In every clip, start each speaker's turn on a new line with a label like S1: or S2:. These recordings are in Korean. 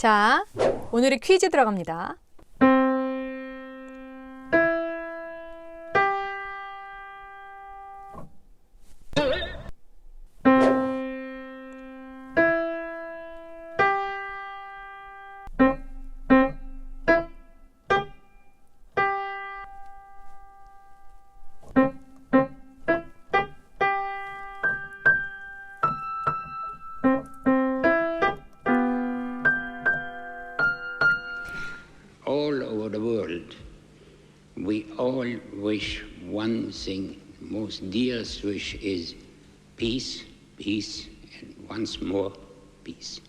S1: 자, 오늘의 퀴즈 들어갑니다.
S2: Dearest wish is peace, peace, and once more peace.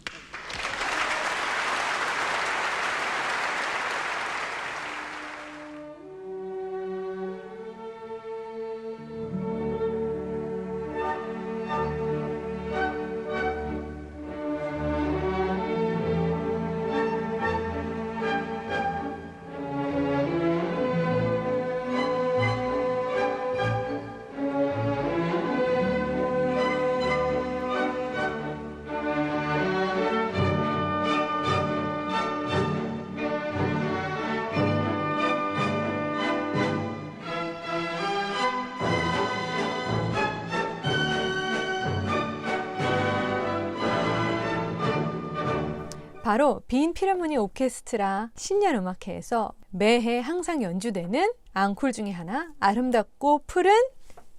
S1: 바로 빈 피라모니 오케스트라 신년 음악회에서 매해 항상 연주되는 앙콜 중에 하나 아름답고 푸른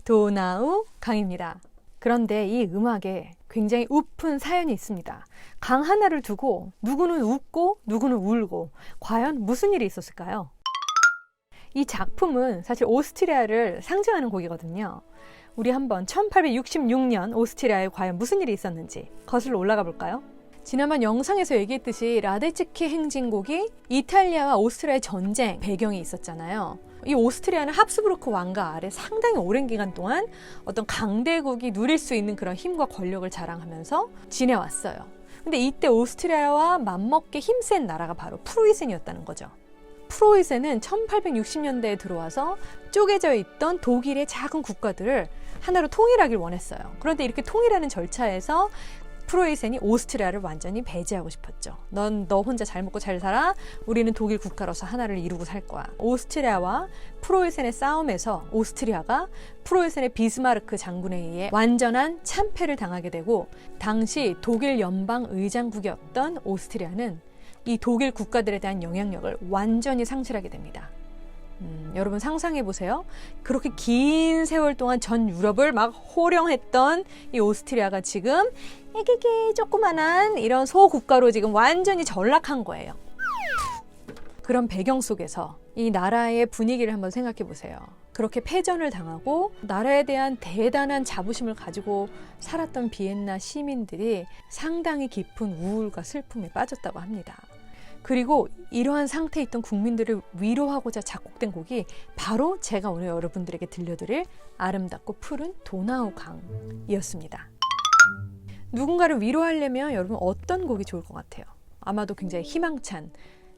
S1: 도나우 강입니다. 그런데 이 음악에 굉장히 우픈 사연이 있습니다. 강 하나를 두고 누구는 웃고 누구는 울고 과연 무슨 일이 있었을까요? 이 작품은 사실 오스트리아를 상징하는 곡이거든요. 우리 한번 1866년 오스트리아에 과연 무슨 일이 있었는지 거슬러 올라가 볼까요? 지난번 영상에서 얘기했듯이 라데츠키 행진곡이 이탈리아와 오스트리아의 전쟁 배경이 있었잖아요. 이 오스트리아는 합스부르크 왕가 아래 상당히 오랜 기간 동안 어떤 강대국이 누릴 수 있는 그런 힘과 권력을 자랑하면서 지내왔어요. 근데 이때 오스트리아와 맞먹게 힘센 나라가 바로 프로이센이었다는 거죠. 프로이센은 1860년대에 들어와서 쪼개져 있던 독일의 작은 국가들을 하나로 통일하길 원했어요. 그런데 이렇게 통일하는 절차에서 프로이센이 오스트리아를 완전히 배제하고 싶었죠. 넌 너 혼자 잘 먹고 잘 살아. 우리는 독일 국가로서 하나를 이루고 살 거야. 오스트리아와 프로이센의 싸움에서 오스트리아가 프로이센의 비스마르크 장군에 의해 완전한 참패를 당하게 되고 당시 독일 연방 의장국이었던 오스트리아는 이 독일 국가들에 대한 영향력을 완전히 상실하게 됩니다. 음, 여러분 상상해 보세요. 그렇게 긴 세월 동안 전 유럽을 막 호령했던 이 오스트리아가 지금 애기기 조그만한 이런 소국가로 지금 완전히 전락한 거예요. 그런 배경 속에서 이 나라의 분위기를 한번 생각해 보세요. 그렇게 패전을 당하고 나라에 대한 대단한 자부심을 가지고 살았던 비엔나 시민들이 상당히 깊은 우울과 슬픔에 빠졌다고 합니다. 그리고 이러한 상태에 있던 국민들을 위로하고자 작곡된 곡이 바로 제가 오늘 여러분들에게 들려드릴 아름답고 푸른 도나우 강이었습니다. 누군가를 위로하려면 여러분 어떤 곡이 좋을 것 같아요? 아마도 굉장히 희망찬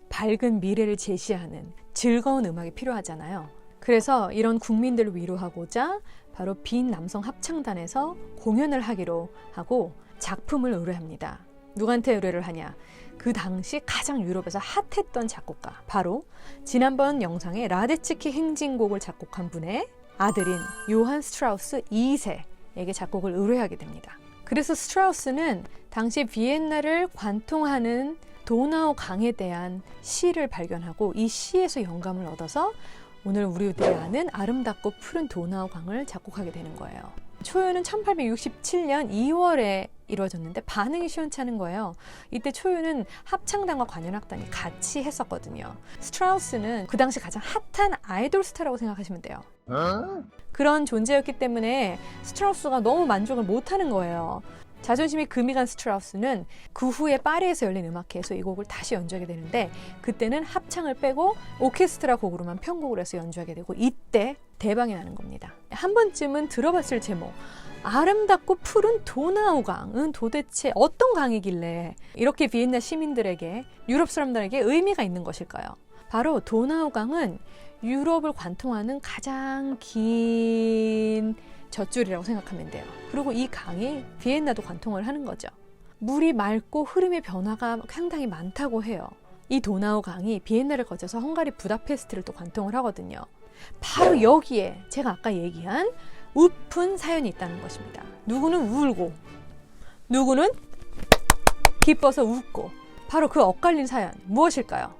S1: 밝은 미래를 제시하는 즐거운 음악이 필요하잖아요. 그래서 이런 국민들을 위로하고자 바로 빈 남성 합창단에서 공연을 하기로 하고 작품을 의뢰합니다. 누구한테 의뢰를 하냐? 그 당시 가장 유럽에서 핫했던 작곡가 바로 지난번 영상에 라데츠키 행진곡을 작곡한 분의 아들인 요한 스트라우스 2세에게 작곡을 의뢰하게 됩니다. 그래서 스트라우스는 당시 비엔나를 관통하는 도나우 강에 대한 시를 발견하고 이 시에서 영감을 얻어서 오늘 우리들이 아는 아름답고 푸른 도나우 강을 작곡하게 되는 거예요. 초연은 1867년 2월에 이루어졌는데 반응이 시원찮은 거예요. 이때 초연은 합창단과 관현악단이 같이 했었거든요. 스트라우스는 그 당시 가장 핫한 아이돌 스타라고 생각하시면 돼요. 그런 존재였기 때문에 스트라우스가 너무 만족을 못하는 거예요. 자존심이 금이 간 스트라우스는 그 후에 파리에서 열린 음악회에서 이 곡을 다시 연주하게 되는데 그때는 합창을 빼고 오케스트라 곡으로만 편곡을 해서 연주하게 되고 이때 대박이 나는 겁니다. 한 번쯤은 들어봤을 제목 아름답고 푸른 도나우강은 도대체 어떤 강이길래 이렇게 비엔나 시민들에게 유럽 사람들에게 의미가 있는 것일까요? 바로 도나우강은 유럽을 관통하는 가장 긴 젖줄이라고 생각하면 돼요. 그리고 이 강이 비엔나도 관통을 하는 거죠. 물이 맑고 흐름의 변화가 상당히 많다고 해요. 이 도나우 강이 비엔나를 거쳐서 헝가리 부다페스트를 또 관통을 하거든요. 바로 여기에 제가 아까 얘기한 우픈 사연이 있다는 것입니다. 누구는 울고, 누구는 기뻐서 웃고, 바로 그 엇갈린 사연 무엇일까요?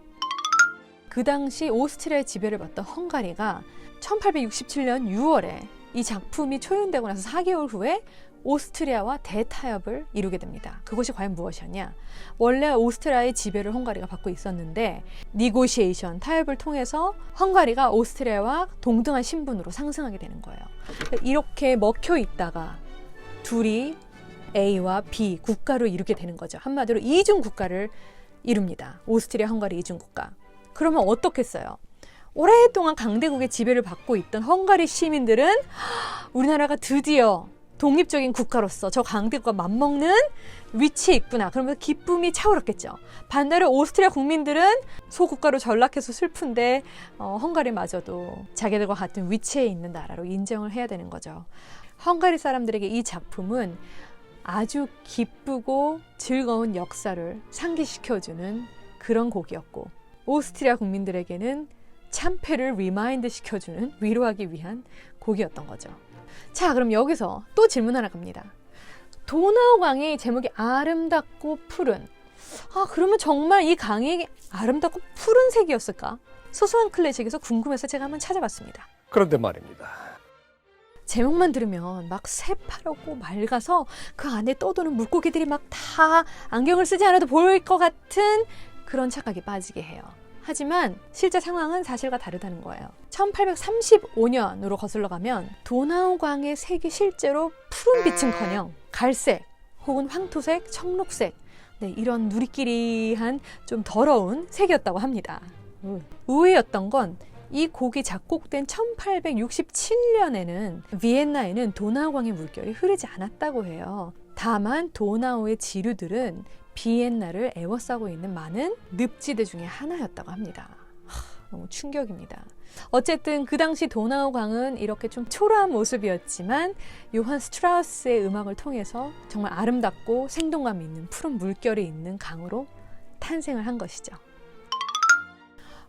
S1: 그 당시 오스트리아의 지배를 받던 헝가리가 1867년 6월에 이 작품이 초연되고 나서 4개월 후에 오스트리아와 대타협을 이루게 됩니다. 그것이 과연 무엇이었냐? 원래 오스트리아의 지배를 헝가리가 받고 있었는데 니고시에이션 타협을 통해서 헝가리가 오스트리아와 동등한 신분으로 상승하게 되는 거예요. 이렇게 먹혀 있다가 둘이 A와 B 국가로 이루게 되는 거죠. 한마디로 이중 국가를 이룹니다. 오스트리아, 헝가리 이중 국가. 그러면 어떻겠어요? 오랫동안 강대국의 지배를 받고 있던 헝가리 시민들은 우리나라가 드디어 독립적인 국가로서 저 강대국과 맞먹는 위치에 있구나. 그러면서 기쁨이 차오랐겠죠. 반대로 오스트리아 국민들은 소국가로 전락해서 슬픈데 어, 헝가리마저도 자기들과 같은 위치에 있는 나라로 인정을 해야 되는 거죠. 헝가리 사람들에게 이 작품은 아주 기쁘고 즐거운 역사를 상기시켜주는 그런 곡이었고 오스트리아 국민들에게는 참패를 리마인드 시켜주는 위로하기 위한 곡이었던 거죠. 자, 그럼 여기서 또 질문 하나 갑니다. 도나우강이 제목이 아름답고 푸른. 아, 그러면 정말 이 강이 아름답고 푸른색이었을까? 소소한 클래식에서 궁금해서 제가 한번 찾아봤습니다.
S3: 그런데 말입니다.
S1: 제목만 들으면 막 새파랗고 맑아서 그 안에 떠도는 물고기들이 막 다 안경을 쓰지 않아도 보일 것 같은 그런 착각에 빠지게 해요. 하지만 실제 상황은 사실과 다르다는 거예요. 1835년으로 거슬러 가면 도나우강의 색이 실제로 푸른 빛은커녕 갈색 혹은 황토색, 청록색 네, 이런 누리끼리한 좀 더러운 색이었다고 합니다. 의외였던 건 이 곡이 작곡된 1867년에는 비엔나에는 도나우강의 물결이 흐르지 않았다고 해요. 다만 도나우의 지류들은 비엔나를 애워싸고 있는 많은 늪지대 중에 하나였다고 합니다. 하, 너무 충격입니다. 어쨌든 그 당시 도나우 강은 이렇게 좀 초라한 모습이었지만 요한 스트라우스의 음악을 통해서 정말 아름답고 생동감 있는 푸른 물결이 있는 강으로 탄생을 한 것이죠.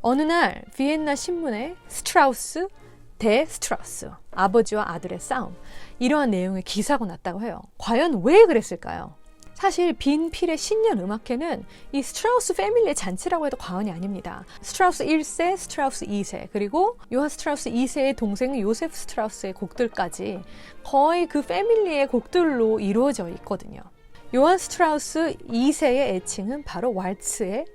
S1: 어느 날 비엔나 신문에 스트라우스 대 스트라우스 아버지와 아들의 싸움 이러한 내용의 기사가 났다고 해요. 과연 왜 그랬을까요? 사실 빈 필의 신년 음악회는 이 스트라우스 패밀리의 잔치라고 해도 과언이 아닙니다. 스트라우스 1세, 스트라우스 2세, 그리고 요한 스트라우스 2세의 동생 요세프 스트라우스의 곡들까지 거의 그 패밀리의 곡들로 이루어져 있거든요. 요한 스트라우스 2세의 애칭은 바로 왈츠의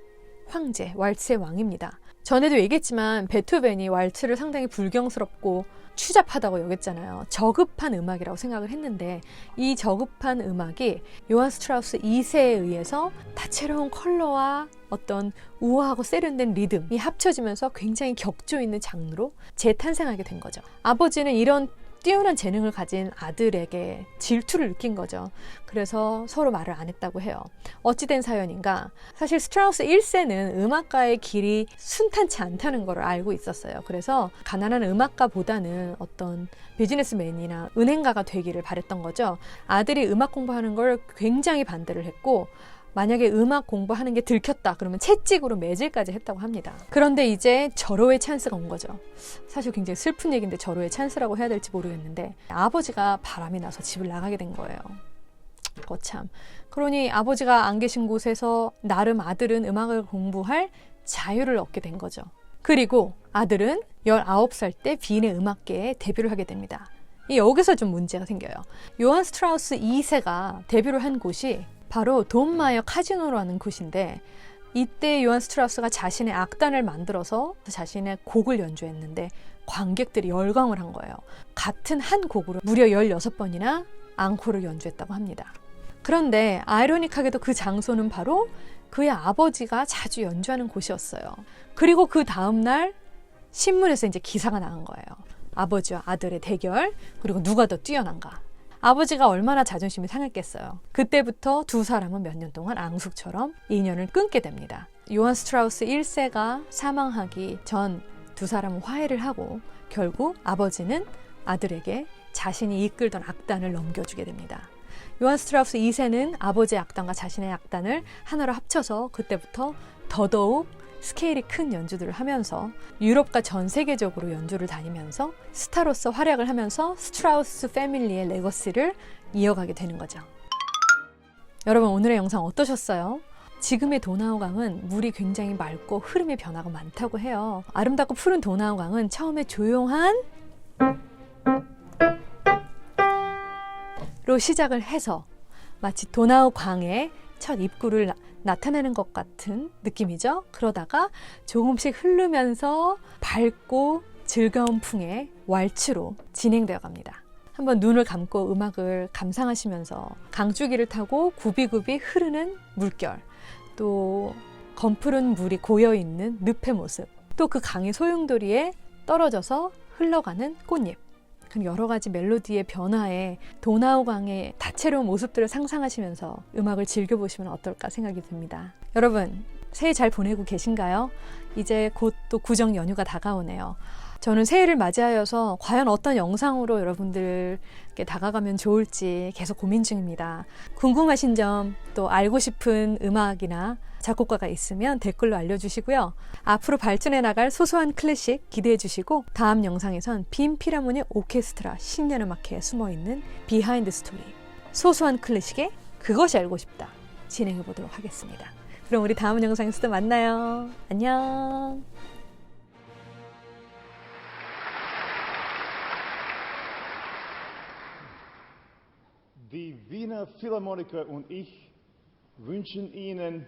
S1: 황제, 왈츠의 왕입니다. 전에도 얘기했지만 베토벤이 왈츠를 상당히 불경스럽고 추잡하다고 여겼잖아요. 저급한 음악이라고 생각을 했는데 이 저급한 음악이 요한 스트라우스 2세에 의해서 다채로운 컬러와 어떤 우아하고 세련된 리듬이 합쳐지면서 굉장히 격조 있는 장르로 재탄생하게 된 거죠. 아버지는 이런 뛰어난 재능을 가진 아들에게 질투를 느낀 거죠. 그래서 서로 말을 안 했다고 해요. 어찌된 사연인가? 사실 스트라우스 1세는 음악가의 길이 순탄치 않다는 걸 알고 있었어요. 그래서 가난한 음악가보다는 어떤 비즈니스맨이나 은행가가 되기를 바랬던 거죠. 아들이 음악 공부하는 걸 굉장히 반대를 했고 만약에 음악 공부하는 게 들켰다 그러면 채찍으로 매질까지 했다고 합니다. 그런데 이제 절호의 찬스가 온 거죠. 사실 굉장히 슬픈 얘기인데 절호의 찬스라고 해야 될지 모르겠는데 아버지가 바람이 나서 집을 나가게 된 거예요. 거참. 그러니 아버지가 안 계신 곳에서 나름 아들은 음악을 공부할 자유를 얻게 된 거죠. 그리고 아들은 19살 때 비인의 음악계에 데뷔를 하게 됩니다. 이 여기서 좀 문제가 생겨요. 요한 스트라우스 2세가 데뷔를 한 곳이 바로 돈 마이어 카지노라는 곳인데 이때 요한 스트라우스가 자신의 악단을 만들어서 자신의 곡을 연주했는데 관객들이 열광을 한 거예요. 같은 한 곡으로 무려 16번이나 앙코를 연주했다고 합니다. 그런데 아이러닉하게도 그 장소는 바로 그의 아버지가 자주 연주하는 곳이었어요. 그리고 그 다음날 신문에서 이제 기사가 나간 거예요. 아버지와 아들의 대결, 그리고 누가 더 뛰어난가. 아버지가 얼마나 자존심이 상했겠어요. 그때부터 두 사람은 몇 년 동안 앙숙처럼 인연을 끊게 됩니다. 요한 스트라우스 1세가 사망하기 전 두 사람은 화해를 하고 결국 아버지는 아들에게 자신이 이끌던 악단을 넘겨주게 됩니다. 요한 스트라우스 2세는 아버지의 악단과 자신의 악단을 하나로 합쳐서 그때부터 더더욱 스케일이 큰 연주들을 하면서 유럽과 전 세계적으로 연주를 다니면서 스타로서 활약을 하면서 스트라우스 패밀리의 레거시를 이어가게 되는 거죠. 여러분 오늘의 영상 어떠셨어요? 지금의 도나우강은 물이 굉장히 맑고 흐름의 변화가 많다고 해요. 아름답고 푸른 도나우강은 처음에 조용한 로 시작을 해서 마치 도나우강의 첫 입구를 나- 나타내는 것 같은 느낌이죠. 그러다가 조금씩 흐르면서 밝고 즐거운 풍의 왈츠로 진행되어 갑니다. 한번 눈을 감고 음악을 감상하시면서 강줄기를 타고 굽이굽이 흐르는 물결, 또 검푸른 물이 고여 있는 늪의 모습, 또 그 강의 소용돌이에 떨어져서 흘러가는 꽃잎. 여러 가지 멜로디의 변화에 도나우강의 다채로운 모습들을 상상하시면서 음악을 즐겨보시면 어떨까 생각이 듭니다. 여러분, 새해 잘 보내고 계신가요? 이제 곧 또 구정 연휴가 다가오네요. 저는 새해를 맞이하여서 과연 어떤 영상으로 여러분들께 다가가면 좋을지 계속 고민 중입니다. 궁금하신 점, 또 알고 싶은 음악이나 작곡가가 있으면 댓글로 알려주시고요. 앞으로 발전해 나갈 소소한 클래식 기대해 주시고 다음 영상에선 빔 피라모니 오케스트라 신년 음악회에 숨어 있는 비하인드 스토리 소소한 클래식의 그것이 알고 싶다 진행해 보도록 하겠습니다. 그럼 우리 다음 영상에서 또 만나요. 안녕.
S3: Die Wiener Philharmoniker und ich wünschen Ihnen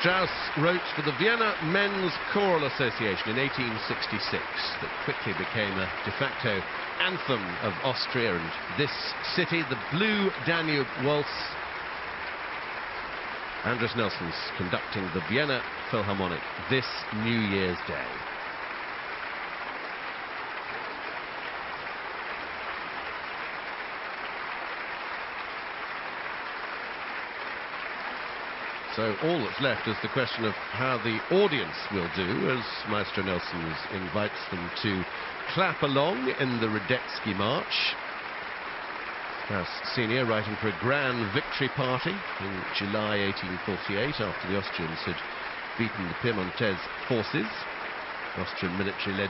S4: Strauss wrote for the Vienna Men's Choral Association in 1866 that quickly became a de facto anthem of Austria and this city, the Blue Danube Waltz. Andres Nelson's conducting the Vienna Philharmonic this New Year's Day. So all that's left is the question of how the audience will do as Maestro Nelson invites them to clap along in the Radetzky March. Strauss Senior writing for a grand victory party in July 1848 after the Austrians had beaten the Piemontese forces. Austrian military led